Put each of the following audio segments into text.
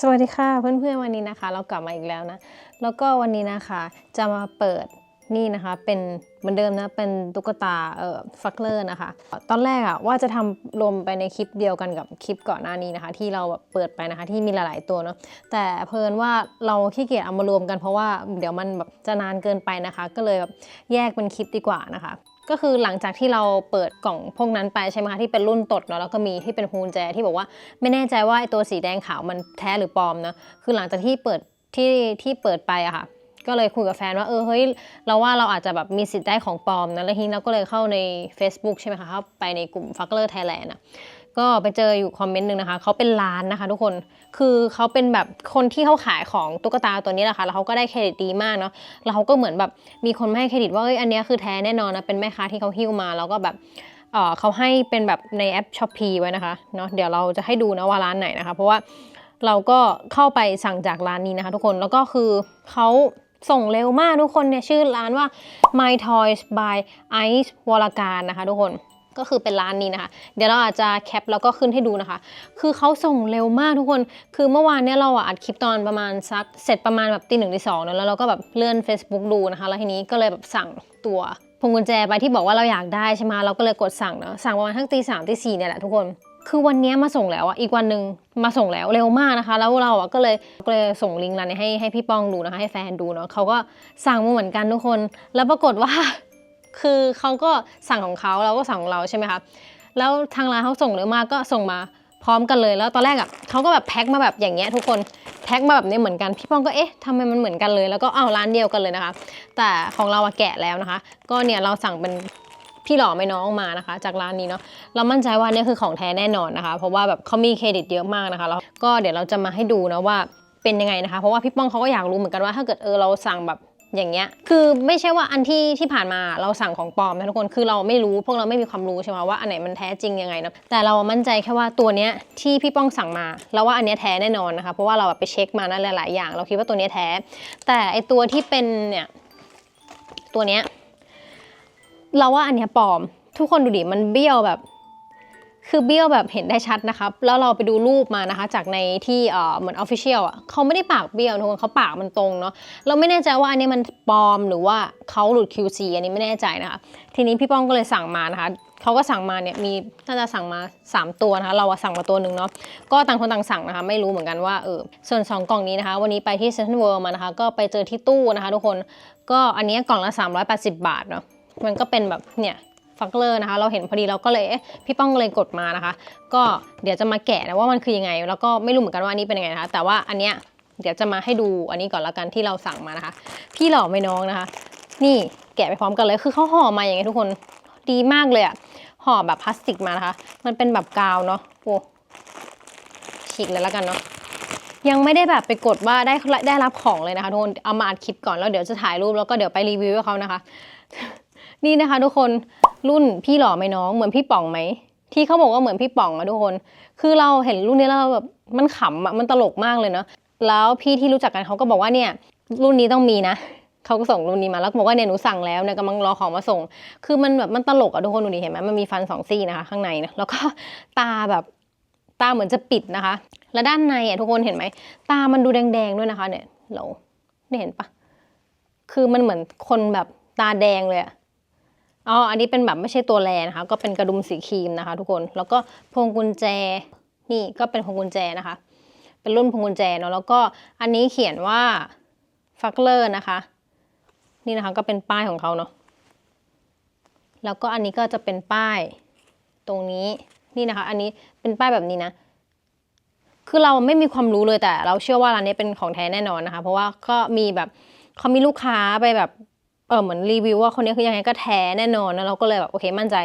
สวัสดีค่ะเพื่อนๆวันนี้นะคะ เรากลับมาอีกแล้วนะ แล้วก็วันนี้นะคะจะมาเปิดนี่นะคะเป็นเหมือนเดิมนะเป็นตุ๊กตาเอ่อฟักเลอร์นะคะ ตอนแรกอะว่าจะทำรวมไปในคลิปเดียวกันกับคลิปก่อนหน้านี้นะคะ ที่เราแบบเปิดไปนะคะที่มีหลายๆตัวเนาะแต่เพลินว่าเราขี้เกียจเอามารวมกันเพราะว่าเดี๋ยวมันแบบจะนานเกินไปนะคะ ก็เลยแบบแยกเป็นคลิปดีกว่านะคะ ก็คือหลังจากที่เราเปิดกล่องพวกนั้นไปใช่ไหมคะที่เป็นรุ่นตดเนาะแล้วก็มีที่เป็นฮูนแจที่บอกว่าไม่แน่ใจว่าไอตัวสีแดงขาวมันแท้หรือปลอมนะคือหลังจากที่เปิดที่ที่เปิดไปอะค่ะ ก็เลยคุยกับแฟนว่าเออเฮ้ยเราว่าเราอาจจะแบบมีสิทธิ์ได้ของปลอมนะแล้วทีนี้เราก็เลยเข้าใน Facebook ใช่ไหมคะเข้าไปในกลุ่ม f u c k l e r Thailand อะ ก็ไปเจออยู่คอมเมนต์หนึ่งนะคะเขาเป็นร้านนะคะ ทุกคนคือเขาเป็นแบบคนที่เขาขายของตุ๊กตาตัวนี้แหละค่ะแล้วเขาก็ได้เครดิตดีมากเนาะแล้วเขาก็เหมือนแบบมีคนมาให้เครดิตว่าเอ้ยอันนี้คือแท้แน่นอนนะเป็นแม่ค้าที่เขาหิ้วมาแล้วก็แบบเออเขาให้เป็นแบบในแอป s h อ p e e ไว้นะคะเนาะเดี๋ยวเราจะให้ดูนะว่าร้านไหนนะคะ เพราะว่าเราก็เข้าไปสั่งจากร้านนี้นะคะ ทุกคนแล้วก็คือเขาส่งเร็วมากทุกคนเนี่ยชื่อร้านว่า My Toys by Ice วรการนะคะ ทุกคน ก็คือเป็นร้านนี้นะคะ เดี๋ยวเราอาจจะแคปแล้วก็ขึ้นให้ดูนะคะ คือเขาส่งเร็วมากทุกคน คือเมื่อวานเนี่ยเราอะอัดคลิปตอนประมาณสักเสร็จประมาณแบบตีหนึ่งตีสองเนอะแล้วเราก็แบบเลื่อน Facebook ดูนะคะ แล้วทีนี้ก็เลยแบบสั่งตัวพวงกุญแจไปที่บอกว่าเราอยากได้ใช่ไหมเราก็เลยกดสั่งเนอะสั่งประมาณทั้งตีสามตีสี่เนี่ยแหละทุกคนคือวันเนี้ยมาส่งแล้วอะอีกวันหนึ่งมาส่งแล้วเร็วมากนะคะ แล้วเราอะก็เลยก็เลยส่งลิงก์ร้านนี้ให้ให้พี่ป้องดูนะคะ ให้แฟนดูเนาะเขาก็สั่งมาเหมือนกันทุกคน แล้วปรากฏว่า คือเขาก็สั่งของเขาเราก็สั่งของเราใช่ไหมคะแล้วทางร้านเขาส่งเร็วมากก็ส่งมาพร้อมกันเลยแล้วตอนแรกอะเขาก็แบบแพ็คมาแบบอย่างเงี้ยทุกคนแพ็คมาแบบนี้เหมือนกันพี่ป้องก็เอ๊ะทำไมมันเหมือนกันเลย แล้วก็เอาร้านเดียวกันเลยนะคะ แต่ของเราอะแกะแล้วนะคะ ก็เนี่ยเราสั่งเป็นพี่หล่อไม่น้องมานะคะ จากร้านนี้เนาะเรามั่นใจว่านี่คือของแท้แน่นอนนะคะ เพราะว่าแบบเขามีเครดิตเยอะมากนะคะแล้วก็เดี๋ยวเราจะมาให้ดูนะว่าเป็นยังไงนะคะ เพราะว่าพี่ป้องเขาก็อยากรู้เหมือนกันว่าถ้าเกิดเออเราสั่งแบบ อย่างเงี้ย คือไม่ใช่ว่าอันที่ที่ผ่านมาเราสั่งของปลอมนะทุกคน คือเราไม่รู้พวกเราไม่มีความรู้ใช่ไหมว่าอันไหนมันแท้จริงยังไงนะ แต่เรามั่นใจแค่ว่าตัวเนี้ยที่พี่ป้องสั่งมาเราว่าอันเนี้ยแท้แน่นอนนะคะ เพราะว่าเราไปเช็คมานะหลาย ๆ อย่าง เราคิดว่าตัวเนี้ยแท้ แต่ไอตัวที่เป็นเนี่ยตัวเนี้ยเราว่าอันเนี้ยปลอม ทุกคนดูดิมันเบี้ยวแบบ คือเบี้ยวแบบเห็นได้ชัดนะครับ แล้วเราไปดูรูปมานะคะ จากในที่เออเหมือนออฟฟิเชียลอะเขาไม่ได้ปากเบี้ยวทุกคนเขาปากมันตรงเนาะเราไม่แน่ใจว่าอันนี้มันปลอมหรือว่าเขาหลุด QC อันนี้ไม่แน่ใจนะคะ ทีนี้พี่ป้องก็เลยสั่งมานะคะเขาก็สั่งมาเนี่ยมีน่าจะสั่งมา 3 ตัวนะคะ เราสั่งมาตัวหนึ่งเนาะก็ต่างคนต่างสั่งนะคะ ไม่รู้เหมือนกันว่าเออส่วน 2 กล่องนี้นะคะ วันนี้ไปที่เซ็นทรัลเวิลด์มานะคะ ก็ไปเจอที่ตู้นะคะ ทุกคนก็อันนี้กล่องละ 380 บาทเนาะมันก็เป็นแบบเนี่ย ฟักเลอร์นะคะ เราเห็นพอดีเราก็เลยเอ๊พี่ป้องเลยกดมานะคะ ก็เดี๋ยวจะมาแกะนะว่ามันคือยังไง แล้วก็ไม่รู้เหมือนกันว่านนี้เป็นยังไงนะคะแต่ว่าอันเนี้ยเดี๋ยวจะมาให้ดูอันนี้ก่อนละกันที่เราสั่งมานะคะ พี่หล่อไม่น้องนะคะ นี่แกะไปพร้อมกันเลยคือเขาห่อมาอย่างไงทุกคนดีมากเลยอะห่อแบบพลาสติกมานะคะ มันเป็นแบบกาวเนาะโอ้ฉีกเลยละกันเนาะยังไม่ได้แบบไปกดว่าได้ได้รับของเลยนะคะทุกคนเอามาอัดคลิปก่อนแล้วเดี๋ยวจะถ่ายรูปแล้วก็เดี๋ยวไปรีวิวให้เขานะคะ นี่นะคะทุกคน รุ่นพี่หล่อไหมน้องเหมือนพี่ป๋องไหมที่เขาบอกว่าเหมือนพี่ป๋องอะทุกคน คือเราเห็นรุ่นนี้แล้วเราแบบมันขำอะมันตลกมากเลยเนาะแล้วพี่ที่รู้จักกันเขาก็บอกว่าเนี่ย รุ่นนี้ต้องมีนะเขาก็ส่งรุ่นนี้มาแล้วบอกว่าเนี่ยหนูสั่งแล้วเนี่ยกำลังรอของมาส่ง คือมันแบบมันตลกอะทุกคนดูดิเห็นไหมมันมีฟันสองซี่นะคะข้างในนะแล้วก็ตาแบบตาเหมือนจะปิดนะคะ แล้วด้านในอะทุกคนเห็นไหมตามันดูแดงๆด้วยนะคะ เนี่ยเราเนี่ยเห็นปะคือมันเหมือนคนแบบตาแดงเลยอะ อ๋ออันนี้เป็นแบบไม่ใช่ตัวแลนะคะ ก็เป็นกระดุมสีครีมนะคะ ทุกคน แล้วก็พวงกุญแจ นี่ก็เป็นพวงกุญแจนะคะ เป็นรุ่นพวงกุญแจเนาะ แล้วก็อันนี้เขียนว่าฟักเลอร์นะคะ นี่นะคะก็เป็นป้ายของเขาเนาะ แล้วก็อันนี้ก็จะเป็นป้ายตรงนี้ นี่นะคะ อันนี้เป็นป้ายแบบนี้นะคือเราไม่มีความรู้เลยแต่เราเชื่อว่าร้านนี้เป็นของแท้แน่นอนนะคะ เพราะว่าก็มีแบบเขามีลูกค้าไปแบบ เออเหมือนรีวิวว่าคนนี้คือยังไงก็แท้แน่นอนนะเราก็เลยแบบโอเคมั่นใจ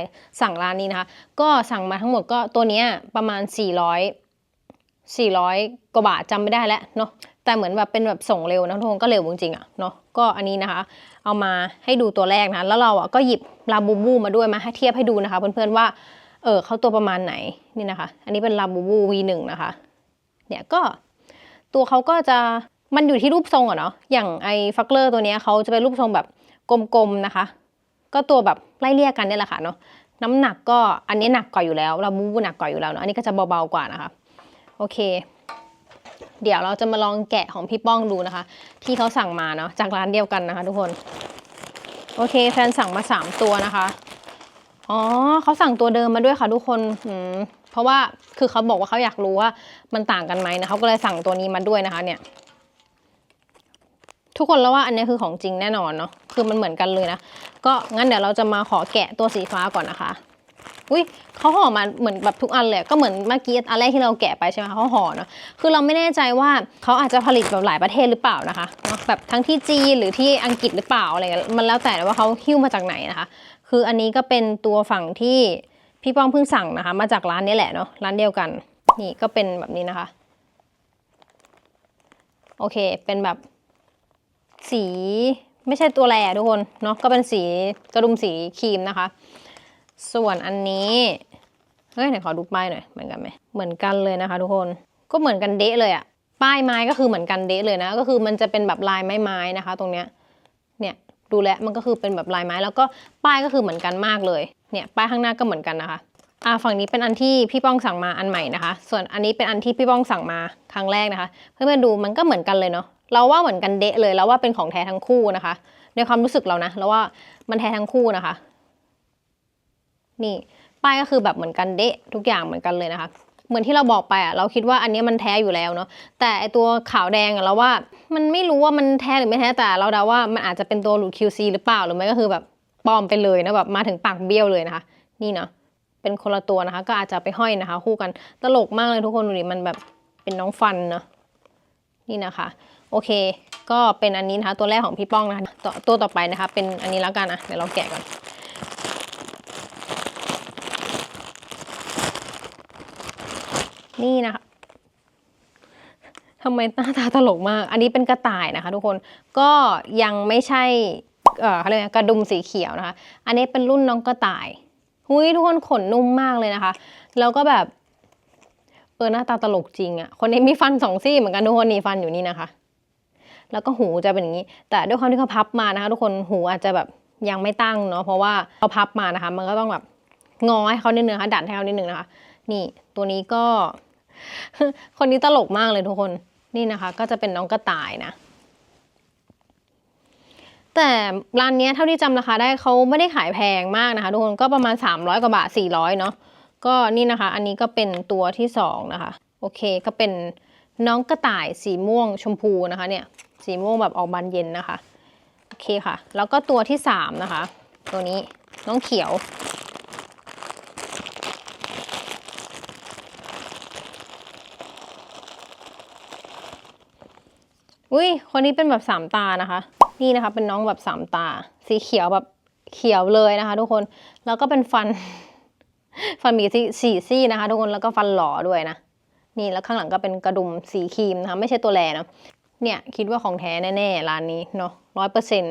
สั่งร้านนี้นะคะ ก็สั่งมาทั้งหมดก็ตัวเนี้ยประมาณ 400 400กว่าบาทจำไม่ได้แล้วเนาะแต่เหมือนแบบเป็นแบบส่งเร็วนะทุกคนก็เร็วจริงๆอะเนาะก็อันนี้นะคะ เอามาให้ดูตัวแรกนะแล้วเราอะก็หยิบลาบูบูมาด้วยมาให้เทียบให้ดูนะคะ เพื่อนๆว่าเออเขาตัวประมาณไหนนี่นะคะ อันนี้เป็นลาบูบู V1 นะคะเนี่ยก็ตัวเขาก็จะมันอยู่ที่รูปทรงอะเนาะอย่างไอ้ฟักเลอร์ตัวเนี้ยเขาจะเป็นรูปทรงแบบ กลมๆนะคะ ก็ตัวแบบไล่เลี่ยกันนี่แหละค่ะเนาะน้ำหนักก็อันนี้หนักกว่าอยู่แล้วลาบูบูหนักกว่าอยู่แล้วเนาะอันนี้ก็จะเบาๆกว่านะคะโอเค เดี๋ยวเราจะมาลองแกะของพี่ป้องดูนะคะ ที่เขาสั่งมาเนาะจากร้านเดียวกันนะคะ ทุกคน โอเคแฟนสั่งมาสามตัวนะคะอ๋อเขาสั่งตัวเดิมมาด้วยค่ะทุกคนอืมเพราะว่าคือเขาบอกว่าเขาอยากรู้ว่ามันต่างกันไหมนะเขาก็เลยสั่งตัวนี้มาด้วยนะคะ เนี่ย ทุกคนแล้วว่าอันนี้คือของจริงแน่นอนเนาะคือมันเหมือนกันเลยนะ ก็งั้นเดี๋ยวเราจะมาขอแกะตัวสีฟ้าก่อนนะคะ อุ้ยเขาห่อมาเหมือนแบบทุกอันเลยก็เหมือนเมื่อกี้อันแรกที่เราแกะไปใช่ไหมคะเขาห่อเนาะคือเราไม่แน่ใจว่าเขาอาจจะผลิตแบบหลายประเทศหรือเปล่านะคะเนาะแบบทั้งที่จีนหรือที่อังกฤษหรือเปล่าอะไรเงี้ยมันแล้วแต่ว่าเขาหิ้วมาจากไหนนะคะ คืออันนี้ก็เป็นตัวฝั่งที่พี่ป้องเพิ่งสั่งนะคะ มาจากร้านนี้แหละเนาะร้านเดียวกัน นี่ก็เป็นแบบนี้นะคะ โอเค เป็นแบบ สีไม่ใช่ตัวแรทุกคนเนาะก็เป็นสีกระดุมสีครีมนะคะ ส่วนอันนี้เฮ้ยไหนขอดูป้ายหน่อยเหมือนกันไหมเหมือนกันเลยนะคะ ทุกคนก็เหมือนกันเดะเลยอะป้ายไม้ก็คือเหมือนกันเดะเลยนะ ก็คือมันจะเป็นแบบลายไม้ๆนะคะ ตรงเนี้ยเนี่ยดูแลมันก็คือเป็นแบบลายไม้ แล้วก็ป้ายก็คือเหมือนกันมากเลยเนี่ยป้ายข้างหน้าก็เหมือนกันนะคะอ่าฝั่งนี้เป็นอันที่พี่ป้องสั่งมาอันใหม่นะคะ ส่วนอันนี้เป็นอันที่พี่ป้องสั่งมาครั้งแรกนะคะ เพื่อนๆดูมันก็เหมือนกันเลยเนาะ เราว่าเหมือนกันเดะเลยแล้วว่าเป็นของแท้ทั้งคู่นะคะ ในความรู้สึกเรานะแล้วว่ามันแท้ทั้งคู่นะคะ นี่ป้ายก็คือแบบเหมือนกันเดะทุกอย่างเหมือนกันเลยนะคะ เหมือนที่เราบอกไปอะเราคิดว่าอันนี้มันแท้อยู่แล้วเนาะแต่ไอตัวขาวแดงอะเราว่ามันไม่รู้ว่ามันแท้หรือไม่แท้แต่เราเดาว่ามันอาจจะเป็นตัวหลุด QC หรือเปล่าหรือไม่ก็คือแบบปลอมไปเลยนะแบบมาถึงปากเบี้ยวเลยนะคะ นี่เนาะเป็นคนละตัวนะคะ ก็อาจจะไปห้อยนะคะ คู่กันตลกมากเลยทุกคนดูดิมันแบบเป็นน้องฟันเนาะนี่นะคะ โอเค ก็เป็นอันนี้นะคะ ตัวแรกของพี่ป้องนะคะตัวตัวต่อไปนะคะ เป็นอันนี้แล้วกันนะเดี๋ยวเราแกะก่อนนี่นะคะทำไมหน้าตาตลกมาก อันนี้เป็นกระต่ายนะคะ ทุกคน ก็ยังไม่ใช่ เอ่อเขาเรียกกระดุมสีเขียวนะคะ อันนี้เป็นรุ่นน้องกระต่ายหุยทุกคนขนนุ่มมากเลยนะคะ แล้วก็แบบ เออหน้าตาตลกจริงอะ่ะ คนนี้มีฟันสองซี่เหมือนกันทุกคนนี่ฟันอยู่นี่นะคะ แล้วก็หูจะเป็นอย่างนี้ แต่ด้วยความที่เขาพับมานะคะ ทุกคนหูอาจจะแบบยังไม่ตั้งเนาะเพราะว่าเขาพับมานะคะ มันก็ต้องแบบงอให้เขานิดนึงนะคะดัดให้เขานิดนึงนะคะ นี่ตัวนี้ก็ คนนี้ตลกมากเลยทุกคนนี่นะคะ ก็จะเป็นน้องกระต่ายนะแต่ร้านนี้เท่าที่จำราคาได้เขาไม่ได้ขายแพงมากนะคะ ทุกคนก็ประมาณ 300 กว่าบาท 400 เนาะก็นี่นะคะ อันนี้ก็เป็นตัวที่สองนะคะ โอเคก็เป็นน้องกระต่ายสีม่วงชมพูนะคะเนี่ย สีม่วงแบบออกบานเย็นนะคะ โอเคค่ะ แล้วก็ตัวที่สามนะคะ ตัวนี้น้องเขียว อุ้ยคนนี้เป็นแบบสามตานะคะ นี่นะคะเป็นน้องแบบสามตา สีเขียวแบบเขียวเลยนะคะ ทุกคน แล้วก็เป็นฟัน ฟันมีสี่สี่ซี่นะคะ ทุกคน แล้วก็ฟันหล่อด้วยนะ นี่แล้วข้างหลังก็เป็นกระดุมสีครีมนะคะ ไม่ใช่ตัวแลนะ เนี่ยคิดว่าของแท้แน่ๆร้านนี้เนาะร้อยเปอร์เซ็น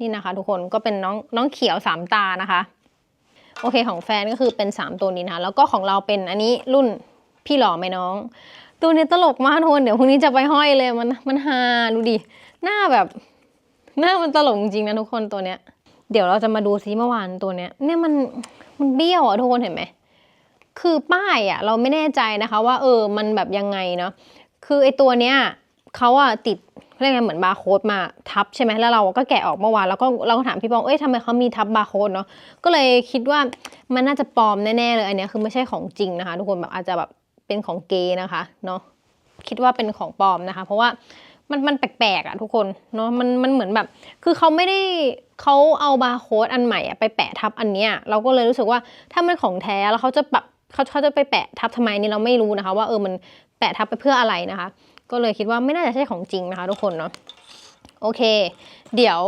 นี่นะคะ ทุกคนก็เป็นน้องน้องเขียวสามตานะคะ โอเคของแฟนก็คือเป็นสามตัวนี้นะแล้วก็ของเราเป็นอันนี้รุ่นพี่หล่อไหมน้อง ตัวนี้ตลกมากทุกคนเดี๋ยวพรุ่งนี้จะไปห้อยเลยมันมันฮาดูดิหน้าแบบ หน้ามันตลกจริงๆนะทุกคนตัวเนี้ย เดี๋ยวเราจะมาดูซิเมื่อวานตัวเนี้ย เนี่ยมันมันเบี้ยวอะทุกคนเห็นไหมคือป้ายอะเราไม่แน่ใจนะคะ ว่าเออมันแบบยังไงเนาะคือไอตัวเนี้ย เขาอะติดเรียกไงเหมือนบาร์โค้ดมาทับใช่ไหมแล้วเราก็แกะออกเมื่อวานแล้วก็เราก็ถามพี่ปองเอ้ยทำไมเขามีทับบาร์โค้ดเนาะก็เลยคิดว่ามันน่าจะปลอมแน่ๆเลยอันเนี้ยคือไม่ใช่ของจริงนะคะ ทุกคนแบบอาจจะแบบเป็นของเกย์นะคะเนาะคิดว่าเป็นของปลอมนะคะ เพราะว่ามันมันแปลกๆอะทุกคนเนาะมันมันเหมือนแบบ คือเขาไม่ได้เขาเอาบาร์โค้ดอันใหม่อะไปแปะทับอันเนี้ยเราก็เลยรู้สึกว่าถ้ามันของแท้แล้วเขาจะแบบเขาเขาจะไปแปะทับทำไมนี่เราไม่รู้นะคะ ว่าเออมันแปะทับไปเพื่ออะไรนะคะ ก็เลยคิดว่าไม่น่าจะใช่ของจริงนะคะทุกคนเนาะโอเค เดี๋ยว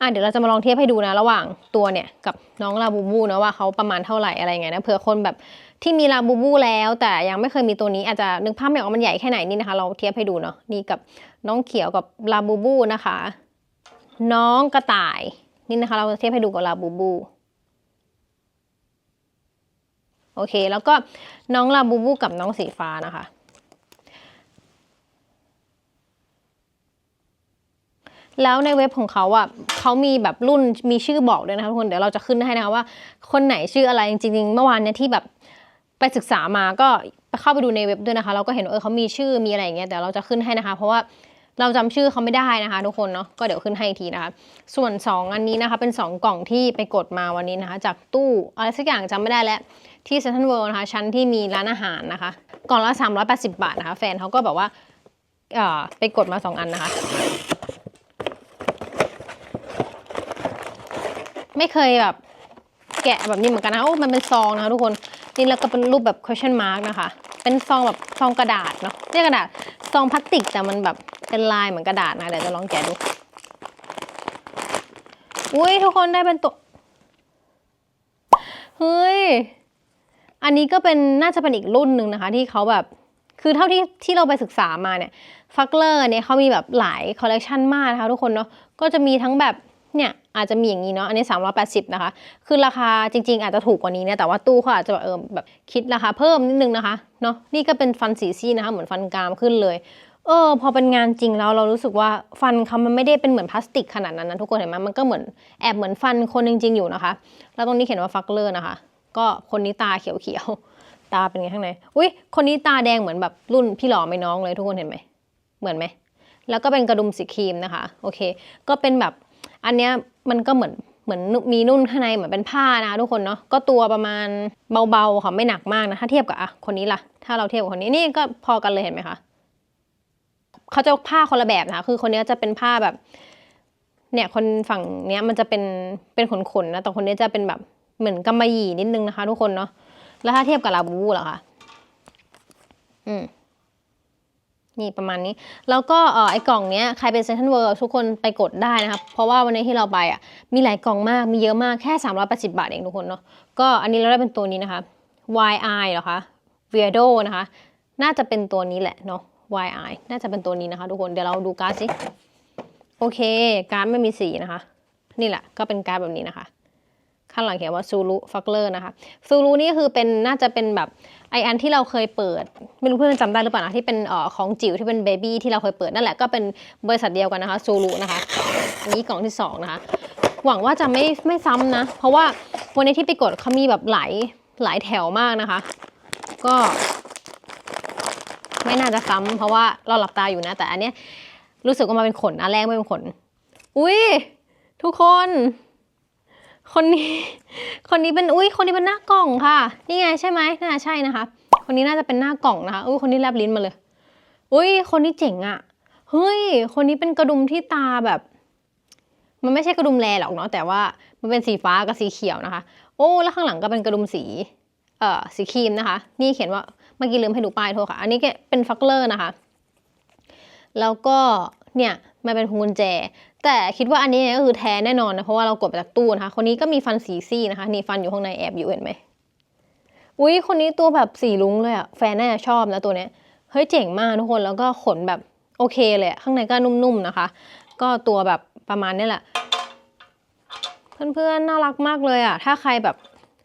อะเดี๋ยวเราจะมาลองเทียบให้ดูนะระหว่างตัวเนี่ยกับน้องลาบูบูนะว่าเขาประมาณเท่าไหร่อะไรไงนะเผื่อคนแบบที่มีลาบูบูแล้ว แต่ยังไม่เคยมีตัวนี้อาจจะนึกภาพไม่ออกมันใหญ่แค่ไหนนี่นะคะ เราเทียบให้ดูเนาะนี่กับน้องเขียวกับลาบูบูนะคะ น้องกระต่ายนี่นะคะ เราจะเทียบให้ดูกับลาบูบูโอเค แล้วก็น้องลาบูบูกับน้องสีฟ้านะคะ แล้วในเว็บของเขาอะเขามีแบบรุ่นมีชื่อบอกด้วยนะคะทุกคนเดี๋ยวเราจะขึ้นให้นะคะว่า คนไหนชื่ออะไรจริงๆเมื่อวานเนี่ยที่แบบไปศึกษามาก็ไปเข้าไปดูในเว็บด้วยนะคะ เราก็เห็นเออเขามีชื่อมีอะไรอย่างเงี้ยแต่เราจะขึ้นให้นะคะ เพราะว่าเราจำชื่อเขาไม่ได้นะคะ ทุกคนเนาะก็เดี๋ยวขึ้นให้อีกทีนะคะ ส่วน 2 อันนี้นะคะ เป็น 2 กล่องที่ไปกดมาวันนี้นะคะ จากตู้อะไรสักอย่างจำไม่ได้แล้วที่เซ n นทรัลเวิลด์นะคะ ชั้นที่มีร้านอาหารนะคะ กล่องละ380 บาทนะคะ แฟนเขาก็แบบว่าเออไปกดมา 2 อันนะคะ ไม่เคยแบบแกะแบบนี้เหมือนกันนะโอ้มันเป็นซองนะคะทุกคนนี่แล้วก็เป็นรูปแบบ question mark นะคะ เป็นซองแบบซองกระดาษเนาะเรียกกระดาษซองพลาสติกแต่มันแบบเป็นลายเหมือนกระดาษนะเดี๋ยวจะลองแกะดูอุ้ยทุกคนได้เป็นตัวเฮ้ยอันนี้ก็เป็นน่าจะเป็นอีกรุ่นหนึ่งนะคะ ที่เขาแบบคือเท่าที่ที่เราไปศึกษามาเนี่ยฟักเลอร์เนี่ยเขามีแบบหลายคอลเลกชันมากนะคะทุกคนเนาะก็จะมีทั้งแบบ เนี่ยอาจจะมีอย่างนี้เนาะอันนี้ 380 นะคะ คือราคาจริง ๆ อาจจะถูกกว่านี้เนี่ยแต่ว่าตู้เขาอาจจะแบบเออแบบคิดราคาเพิ่มนิดนึงนะคะเนาะนี่ก็เป็นฟันสีซี่นะคะเหมือนฟันกรามขึ้นเลยเออพอเป็นงานจริงแล้วเรารู้สึกว่าฟันเขามันไม่ได้เป็นเหมือนพลาสติกขนาดนั้นนะทุกคนเห็นไหมมันก็เหมือนแอบเหมือนฟันคนจริง ๆ อยู่นะคะ แล้วตรงนี้เขียนว่าฟักเลอร์นะคะ ก็คนนี้ตาเขียวๆตาเป็นไงข้างในอุ้ยคนนี้ตาแดงเหมือนแบบรุ่นพี่หล่อไม่น้องเลยทุกคนเห็นไหมเหมือนไหมแล้วก็เป็นกระดุมสีครีมนะคะโอเค ก็เป็นแบบ อันเนี้ยมันก็เหมือนเหมือนมีนุ่นข้างในเหมือนเป็นผ้านะทุกคนเนาะก็ตัวประมาณเบาๆค่ะไม่หนักมากนะถ้าเทียบกับอะคนนี้ล่ะ ถ้าเราเทียบกับคนนี้นี่ก็พอกันเลยเห็นไหมคะเขาจะผ้าคนละแบบนะคะคือคนนี้จะเป็นผ้าแบบ เนี่ยคนฝั่งเนี้ยมันจะเป็นเป็นขนๆนะแต่คนนี้จะเป็นแบบเหมือนกำมะหยี่นิดนึงนะคะ ทุกคนเนาะแล้วถ้าเทียบกับลาบูบูล่ะคะอืม นี่ประมาณนี้ แล้วก็ไอ้กล่องเนี้ยใครเป็นเซนทรัลเวิร์ทุกคนไปกดได้นะครับเพราะว่าวันนี้ที่เราไปอะมีหลายกล่องมากมีเยอะมากแค่ 380 บาทเองทุกคนเนาะก็อันนี้เราได้เป็นตัวนี้นะคะ YI เหรอคะ Weirdo นะคะ น่าจะเป็นตัวนี้แหละเนาะ YI น่าจะเป็นตัวนี้นะคะ ทุกคนเดี๋ยวเราดูการ์ดสิโอเค การ์ดไม่มีสีนะคะ นี่แหละก็เป็นการ์ดแบบนี้นะคะ ข้างหลังเขียนว่าซูรุฟักเลอร์นะคะซูรุนี่คือเป็นน่าจะเป็นแบบ ไออันที่เราเคยเปิดไม่รู้เพื่อนจำได้หรือเปล่านะที่เป็นออของจิ๋วที่เป็นเบบี้ที่เราเคยเปิดนั่นแหละก็เป็นบริษัทเดียวกันนะคะซูรุนะคะอันนี้กล่องที่สองนะคะหวังว่าจะไม่ไม่ซ้ำนะ เพราะว่าวันนี้ที่ไปกดเขามีแบบหลายหลายแถวมากนะคะ ก็ ไม่น่าจะซ้ำเพราะว่าเราหลับตาอยู่นะ แต่อันเนี้ยรู้สึกว่ามาเป็นขนอันแรกไม่เป็นขน อุ้ยทุกคน คนนี้ คนนี้เป็นอุ้ยคนนี้เป็นหน้ากล่องค่ะ นี่ไงใช่ไหมน่าใช่นะคะ คนนี้น่าจะเป็นหน้ากล่องนะคะอุ้ยคนนี้แลบลิ้นมาเลย อุ้ยคนนี้เจ๋งอะ่ะเฮ้ยคนนี้เป็นกระดุมที่ตาแบบ มันไม่ใช่กระดุมแลหรอกเนาะแต่ว่ามันเป็นสีฟ้ากับสีเขียวนะคะ โอ้แล้วข้างหลังก็เป็นกระดุมสีเอ่อสีครีมนะคะ นี่เขียนว่าเมื่อกี้ลืมให้ดูป้ายโทษค่ะ อันนี้ก็เป็นฟักเลอร์นะคะ แล้วก็เนี่ย มันเป็นพวงกุญแจ แต่คิดว่าอันนี้ก็คือแท้แน่นอนนะ เพราะว่าเรากดมาจากตู้นะคะคนนี้ก็มีฟันสีซี่นะคะ นี่ฟันอยู่ข้างในแอบอยู่เห็นไหมอุ้ยคนนี้ตัวแบบสีลุ้งเลยอะแฟนน่าจะชอบนะตัวเนี้ยเฮ้ยเจ๋งมากทุกคนแล้วก็ขนแบบโอเคเลยข้างในก็นุ่มๆนะคะ ก็ตัวแบบประมาณนี้แหละ เพื่อนๆน่ารักมากเลยอะถ้าใครแบบ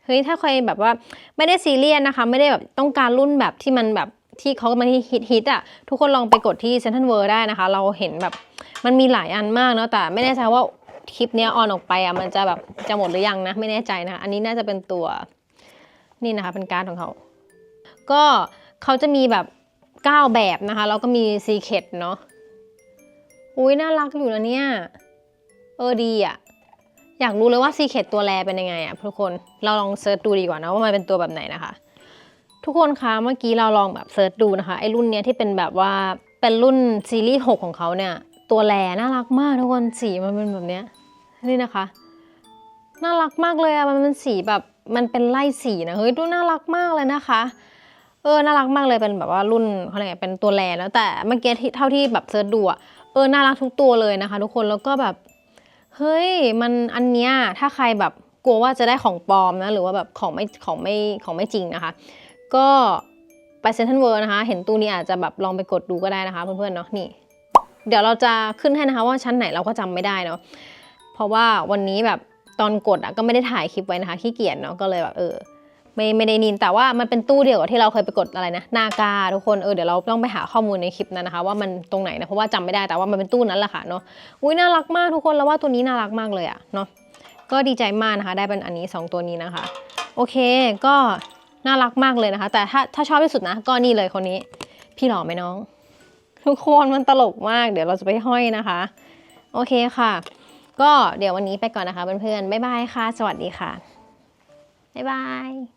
เฮ้ยถ้าใครแบบว่าไม่ได้ซีเรียสนะคะ ไม่ได้แบบต้องการรุ่นแบบที่มันแบบที่เขากำลังฮิตฮิตๆอะทุกคนลองไปกดที่เซนทรัลเวิร์ได้นะคะ เราเห็นแบบ มันมีหลายอันมากเนาะแต่ไม่แน่ใจว่าคลิปเนี้ยออนออกไปอะมันจะแบบจะหมดหรือยังนะ ไม่แน่ใจนะคะอันนี้น่าจะเป็นตัวนี่นะคะเป็นการ์ดของเขา ก็เขาจะมีแบบ 9 แบบนะคะ แล้วก็มีซีเคดเนาะอุ้ยน่ารักอยู่นะเนี่ย เออดีอะ อยากรู้เลยว่าซีเคดตัวแรเป็นยังไงอะทุกคนเราลองเซิร์ชดูดีกว่านะว่ามันเป็นตัวแบบไหนนะคะ ทุกคนคะเมื่อกี้เราลองแบบเซิร์ชดูนะคะไอ้รุ่นเนี้ยที่เป็นแบบว่าเป็นรุ่นซีรีส์6ของเขาเนี่ย ตัวแรน่ารักมากทุกคนสีมันเป็นแบบเนี้ยนี่นะคะ น่ารักมากเลยอะมันเป็นสีแบบมันเป็นไล่สีนะเฮ้ยดูน่ารักมากเลยนะคะ เออน่ารักมากเลยเป็นแบบว่ารุ่นเขาเรียกเป็นตัวแรแล้วแต่เมื่อกี้เท่าที่แบบเซิร์ชดูอะเออน่ารักทุกตัวเลยนะคะ ทุกคนแล้วก็แบบเฮ้ยมันอันเนี้ยถ้าใครแบบกลัวว่าจะได้ของปลอมนะหรือว่าแบบของไม่ของไม่ของไม่จริงนะคะ ก็ไปเซ็นทรัลเวิร์นะคะ เห็นตู้นี้อาจจะแบบลองไปกดดูก็ได้นะคะเพื่อนๆเนาะนี่ เดี๋ยวเราจะขึ้นให้นะคะว่าชั้นไหนเราก็จำไม่ได้เนาะเพราะว่าวันนี้แบบตอนกดอะก็ไม่ได้ถ่ายคลิปไว้นะคะขี้เกียจเนาะก็เลยแบบเออไม่ไม่ได้นินแต่ว่ามันเป็นตู้เดียวกับที่เราเคยไปกดอะไรนะนากาทุกคนเออเดี๋ยวเราต้องไปหาข้อมูลในคลิปนั้นนะคะ ว่ามันตรงไหนนะเพราะว่าจำไม่ได้แต่ว่ามันเป็นตู้นั้นแหละค่ะเนาะอุ้ยน่ารักมากทุกคนแล้วว่าตัวนี้น่ารักมากเลยอะเนาะก็ดีใจมากนะคะ ได้เป็นอันนี้ 2 ตัวนี้นะคะ โอเคก็น่ารักมากเลยนะคะ แต่ถ้าถ้าชอบที่สุดนะ ก็นี่เลยคนนี้ พี่หล่อไหมน้อง ทุกคนมันตลกมาก เดี๋ยวเราจะไปห้อยนะคะ โอเคค่ะ ก็เดี๋ยววันนี้ไปก่อนนะคะเพื่อนๆบ๊ายบายค่ะ สวัสดีค่ะบ๊ายบาย